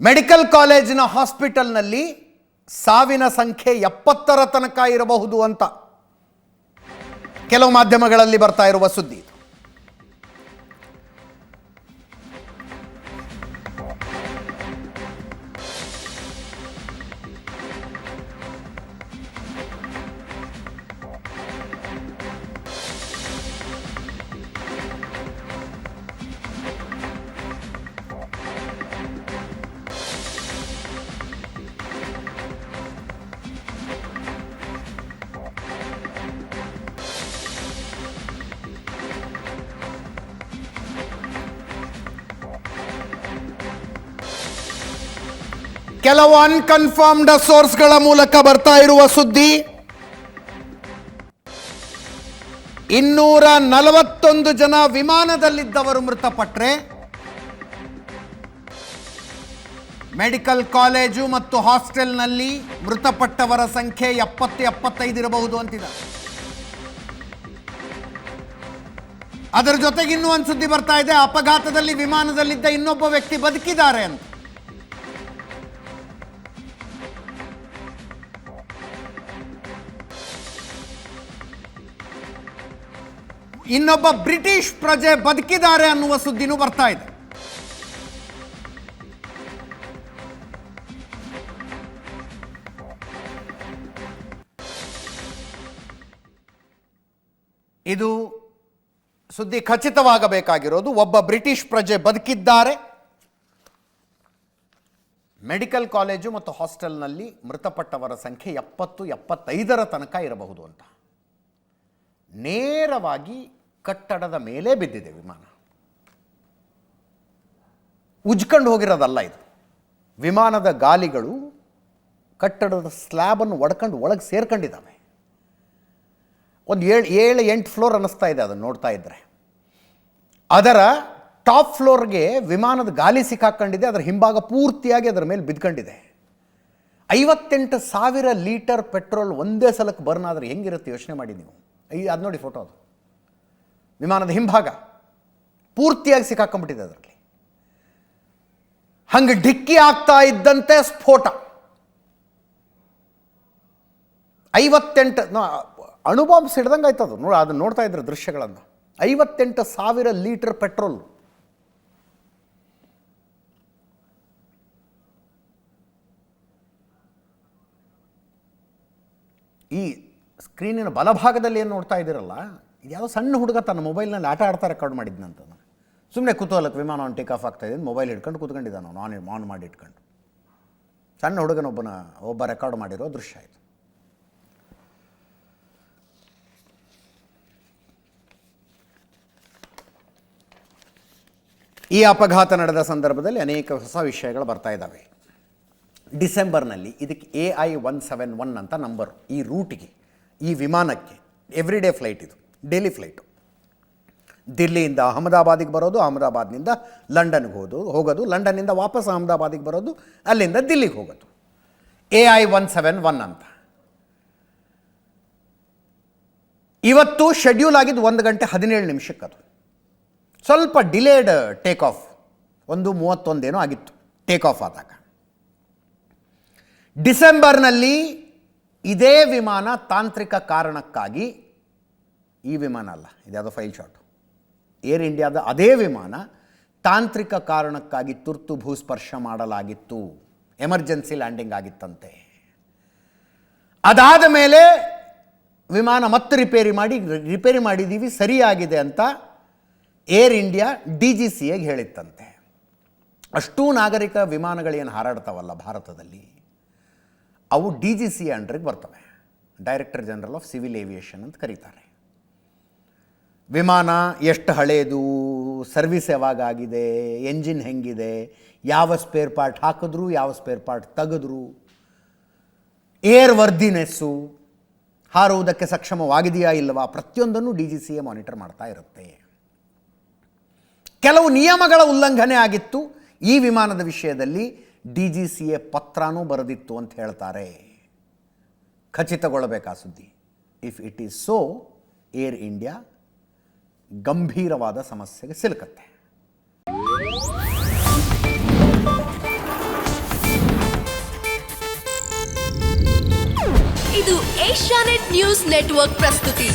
Medical ಕಾಲೇಜಿನ ಹಾಸ್ಪಿಟಲ್ನಲ್ಲಿ ಸಾವಿನ ಸಂಖ್ಯೆ ಎಪ್ಪತ್ತರ ತನಕ ಇರಬಹುದು ಅಂತ ಕೆಲವು ಮಾಧ್ಯಮಗಳಲ್ಲಿ ಬರ್ತಾ ಇರುವ ಸುದ್ದಿ ಕೆಲವು ಅನ್ಕನ್ಫರ್ಮ್ಡ್ ಸೋರ್ಸ್ಗಳ ಮೂಲಕ ಬರ್ತಾ ಇರುವ ಸುದ್ದಿ. ಇನ್ನೂರ ನಲವತ್ತೊಂದು ಜನ ವಿಮಾನದಲ್ಲಿದ್ದವರು ಮೃತಪಟ್ಟರೆ ಮೆಡಿಕಲ್ ಕಾಲೇಜು ಮತ್ತು ಹಾಸ್ಟೆಲ್ನಲ್ಲಿ ಮೃತಪಟ್ಟವರ ಸಂಖ್ಯೆ ಎಪ್ಪತ್ತು ಎಪ್ಪತ್ತೈದು ಇರಬಹುದು ಅಂತಿದ್ದಾರೆ ಅದರ ಜೊತೆಗೆ ಇನ್ನೂ ಒಂದು ಸುದ್ದಿ ಬರ್ತಾ ಇದೆ. ಅಪಘಾತದಲ್ಲಿ ವಿಮಾನದಲ್ಲಿದ್ದ ಇನ್ನೊಬ್ಬ ವ್ಯಕ್ತಿ ಬದುಕಿದ್ದಾರೆ ಅಂತ. ಇನ್ನೊಬ್ಬ ಬ್ರಿಟಿಷ್ ಪ್ರಜೆ ಬದುಕಿದ್ದಾರೆ ಅನ್ನುವ ಸುದ್ದಿನೂ ಬರ್ತಾ ಇದೆ. ಇದು ಸುದ್ದಿ ಖಚಿತವಾಗಬೇಕಾಗಿರೋದು. ಒಬ್ಬ ಬ್ರಿಟಿಷ್ ಪ್ರಜೆ ಬದುಕಿದ್ದಾರೆ. ಮೆಡಿಕಲ್ ಕಾಲೇಜು ಮತ್ತು ಹಾಸ್ಟೆಲ್ನಲ್ಲಿ ಮೃತಪಟ್ಟವರ ಸಂಖ್ಯೆ ಎಪ್ಪತ್ತು, ಎಪ್ಪತ್ತೈದರ ತನಕ ಇರಬಹುದು ಅಂತ. ನೇರವಾಗಿ ಕಟ್ಟಡದ ಮೇಲೆ ಬಿದ್ದಿದೆ ವಿಮಾನ. ಉಜ್ಕೊಂಡು ಹೋಗಿರೋದಲ್ಲ ಇದು. ವಿಮಾನದ ಗಾಲಿಗಳು ಕಟ್ಟಡದ ಸ್ಲ್ಯಾಬನ್ನು ಒಡ್ಕೊಂಡು ಒಳಗೆ ಸೇರ್ಕೊಂಡಿದ್ದಾವೆ ಒಂದು ಏಳು ಏಳು, ಎಂಟು ಫ್ಲೋರ್ ಅನ್ನಿಸ್ತಾ ಇದೆ ಅದನ್ನು ನೋಡ್ತಾ ಇದ್ದರೆ ಅದರ ಟಾಪ್ ಫ್ಲೋರ್ಗೆ ವಿಮಾನದ ಗಾಲಿ ಸಿಕ್ಕಾಕ್ಕೊಂಡಿದೆ ಅದರ ಹಿಂಭಾಗ ಪೂರ್ತಿಯಾಗಿ ಅದರ ಮೇಲೆ ಬಿದ್ಕೊಂಡಿದೆ. ಐವತ್ತೆಂಟು ಸಾವಿರ ಲೀಟರ್ ಪೆಟ್ರೋಲ್ ಒಂದೇ ಸಲಕ್ಕೆ ಬರ್ನ್ ಹೆಂಗಿರುತ್ತೆ ಯೋಚನೆ ಮಾಡಿ ನೀವು. ಐ ಅದು ನೋಡಿ ಫೋಟೋ ಅದು. ವಿಮಾನದ ಹಿಂಭಾಗ ಪೂರ್ತಿಯಾಗಿ ಸಿಕ್ಕಾಕೊಂಡ್ಬಿಟ್ಟಿದೆ ಅದರಲ್ಲಿ. ಹಂಗೆ ಡಿಕ್ಕಿ ಆಗ್ತಾ ಇದ್ದಂತೆ ಸ್ಫೋಟ. ಐವತ್ತೆಂಟು, ನೋ- ಅಣುಬಾಂಬ್ ಸಿಡ್ದಂಗೆ ಅದು. ನೋಡಿ ಅದನ್ನು ನೋಡ್ತಾ ಇದ್ರೆ ದೃಶ್ಯಗಳನ್ನು. ಐವತ್ತೆಂಟು ಸಾವಿರ ಲೀಟರ್ ಪೆಟ್ರೋಲ್. ಈ ಸ್ಕ್ರೀನಿನ ಬಲಭಾಗದಲ್ಲಿ ಏನು ನೋಡ್ತಾ ಇದ್ದೀರಲ್ಲ, ಇದು ಯಾವುದೋ ಸಣ್ಣ ಹುಡುಗ ತನ್ನ ಮೊಬೈಲ್ನಲ್ಲಿ ಆಟ ಆಡ್ತಾ ರೆಕಾರ್ಡ್ ಮಾಡಿದ್ನಂತ ಸುಮ್ಮನೆ ಕುತೂಹಲಕ್ಕೆ ವಿಮಾನ ಅವ್ನು ಟೇಕ್ ಆಫ್ ಆಗ್ತಾ ಇದೆ ಮೊಬೈಲ್ ಹಿಡ್ಕೊಂಡು ಕೂತ್ಕೊಂಡಿದ್ದಾನೆ ಅವನು, ಆನ್ ಆನ್ ಮಾಡಿ ಇಟ್ಕೊಂಡು. ಸಣ್ಣ ಹುಡುಗನೊಬ್ಬನ ಒಬ್ಬ ರೆಕಾರ್ಡ್ ಮಾಡಿರೋ ದೃಶ್ಯ ಆಯಿತು ಈ ಅಪಘಾತ ನಡೆದ ಸಂದರ್ಭದಲ್ಲಿ ಅನೇಕ ಹೊಸ ವಿಷಯಗಳು ಬರ್ತಾ ಇದ್ದಾವೆ. ಡಿಸೆಂಬರ್ನಲ್ಲಿ ಇದಕ್ಕೆ A I one seven one ಅಂತ ನಂಬರ್ ಈ ರೂಟಿಗೆ ಈ ವಿಮಾನಕ್ಕೆ ಎವ್ರಿ ಡೇ ಫ್ಲೈಟ್ ಇದು ಡೈಲಿ ಫ್ಲೈಟು ದಿಲ್ಲಿಯಿಂದ ಅಹಮದಾಬಾದಿಗೆ ಬರೋದು, ಅಹಮದಾಬಾದ್ನಿಂದ ಲಂಡನ್ಗೆ ಹೋದು, ಹೋಗೋದು, ಲಂಡನ್ನಿಂದ ವಾಪಸ್ ಅಹಮದಾಬಾದಿಗೆ ಬರೋದು, ಅಲ್ಲಿಂದ ದಿಲ್ಲಿಗೆ ಹೋಗೋದು. A I one seven one ಅಂತ. ಇವತ್ತು ಶೆಡ್ಯೂಲ್ ಆಗಿದ್ದು ಒಂದು ಗಂಟೆ ಹದಿನೇಳು ನಿಮಿಷಕ್ಕೆ ಅದು. ಸ್ವಲ್ಪ ಡಿಲೇಡ್ ಟೇಕ್ ಆಫ್ ಒಂದು ಮೂವತ್ತೊಂದೇನೋ ಆಗಿತ್ತು ಟೇಕ್ ಆಫ್ ಆದಾಗ. ಡಿಸೆಂಬರ್ನಲ್ಲಿ ಇದೇ ವಿಮಾನ ತಾಂತ್ರಿಕ ಕಾರಣಕ್ಕಾಗಿ ಈ ವಿಮಾನ ಅಲ್ಲ ಇದ್ಯಾವುದು ಫೈಲ್ ಶಾಟ್. ಏರ್ ಇಂಡಿಯಾದ ಅದೇ ವಿಮಾನ ತಾಂತ್ರಿಕ ಕಾರಣಕ್ಕಾಗಿ ತುರ್ತು ಭೂಸ್ಪರ್ಶ ಮಾಡಲಾಗಿತ್ತು. ಎಮರ್ಜೆನ್ಸಿ ಲ್ಯಾಂಡಿಂಗ್ ಆಗಿತ್ತಂತೆ. ಅದಾದ ಮೇಲೆ ವಿಮಾನ ಮತ್ತೆ ರಿಪೇರಿ ಮಾಡಿ, ರಿಪೇರಿ ಮಾಡಿದ್ದೀವಿ ಸರಿಯಾಗಿದೆ ಅಂತ Air India D G C ಎಗೆ ಹೇಳಿತ್ತಂತೆ. ಅಷ್ಟೂ ನಾಗರಿಕ ವಿಮಾನಗಳೇನು ಹಾರಾಡ್ತಾವಲ್ಲ ಭಾರತದಲ್ಲಿ? ಅವು ಡಿ ಜಿ ಸಿ ಅಂಡ್ರಿಗೆ ಬರ್ತವೆ. Director general of civil aviation ಅಂತ ಕರೀತಾರೆ. ವಿಮಾನ ಎಷ್ಟು ಹಳೆಯದು ಸರ್ವಿಸ್ ಯಾವಾಗ ಆಗಿದೆ ಎಂಜಿನ್ ಹೆಂಗಿದೆ, ಯಾವ ಸ್ಪೇರ್ ಪಾರ್ಟ್ ಹಾಕಿದ್ರು, ಯಾವ ಸ್ಪೇರ್ ಪಾರ್ಟ್ ತೆಗೆದ್ರು ಏರ್ ವರ್ದಿನೆಸ್ಸು ಹಾರುವುದಕ್ಕೆ ಸಕ್ಷಮವಾಗಿದೆಯಾ ಇಲ್ಲವಾ, ಪ್ರತಿಯೊಂದನ್ನು D G C A monitor ಮಾಡ್ತಾ ಇರುತ್ತೆ. ಕೆಲವು ನಿಯಮಗಳ ಉಲ್ಲಂಘನೆ ಆಗಿತ್ತು. ಈ ವಿಮಾನದ ವಿಷಯದಲ್ಲಿ ಡಿ ಜಿ ಸಿ ಎ ಪತ್ರನೂ ಬರೆದಿತ್ತು ಅಂತ ಹೇಳ್ತಾರೆ. ಖಚಿತಗೊಳ್ಳಬೇಕು ಸುದ್ದಿ? If it is so Air India ಗಂಭೀರವಾದ ಸಮಸ್ಯೆಗೆ ಸಿಲುಕತ್ತೆ. ಇದು ಏಷ್ಯಾನೆಟ್ ನ್ಯೂಸ್ ನೆಟ್ವರ್ಕ್ ಪ್ರಸ್ತುತಿ.